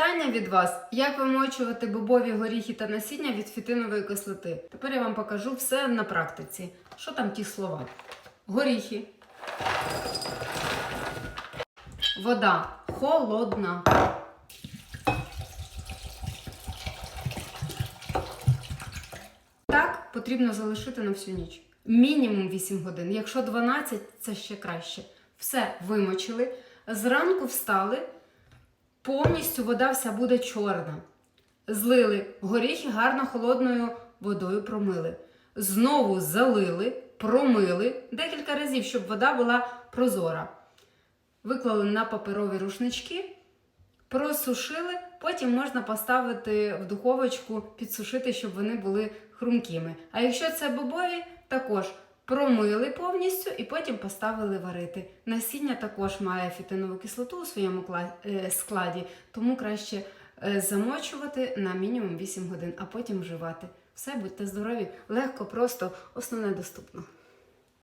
питання від вас, як вимочувати бобові горіхи та насіння від фітинової кислоти. Тепер я вам покажу все на практиці. Що там ті слова? Горіхи. Вода холодна. Так потрібно залишити на всю ніч. Мінімум 8 годин. Якщо 12, це ще краще. Все вимочили. Зранку встали, повністю вода вся буде чорна. Злили горіхи гарно холодною водою промили. Знову залили, промили декілька разів, щоб вода була прозора. Виклали на паперові рушнички, просушили, потім можна поставити в духовочку, підсушити, щоб вони були хрумкими. А якщо це бобові, також промили повністю і потім поставили варити. Насіння також має фітинову кислоту у своєму е, складі, тому краще е, замочувати на мінімум 8 годин, а потім вживати. Все, будьте здорові, легко, просто, основне доступно.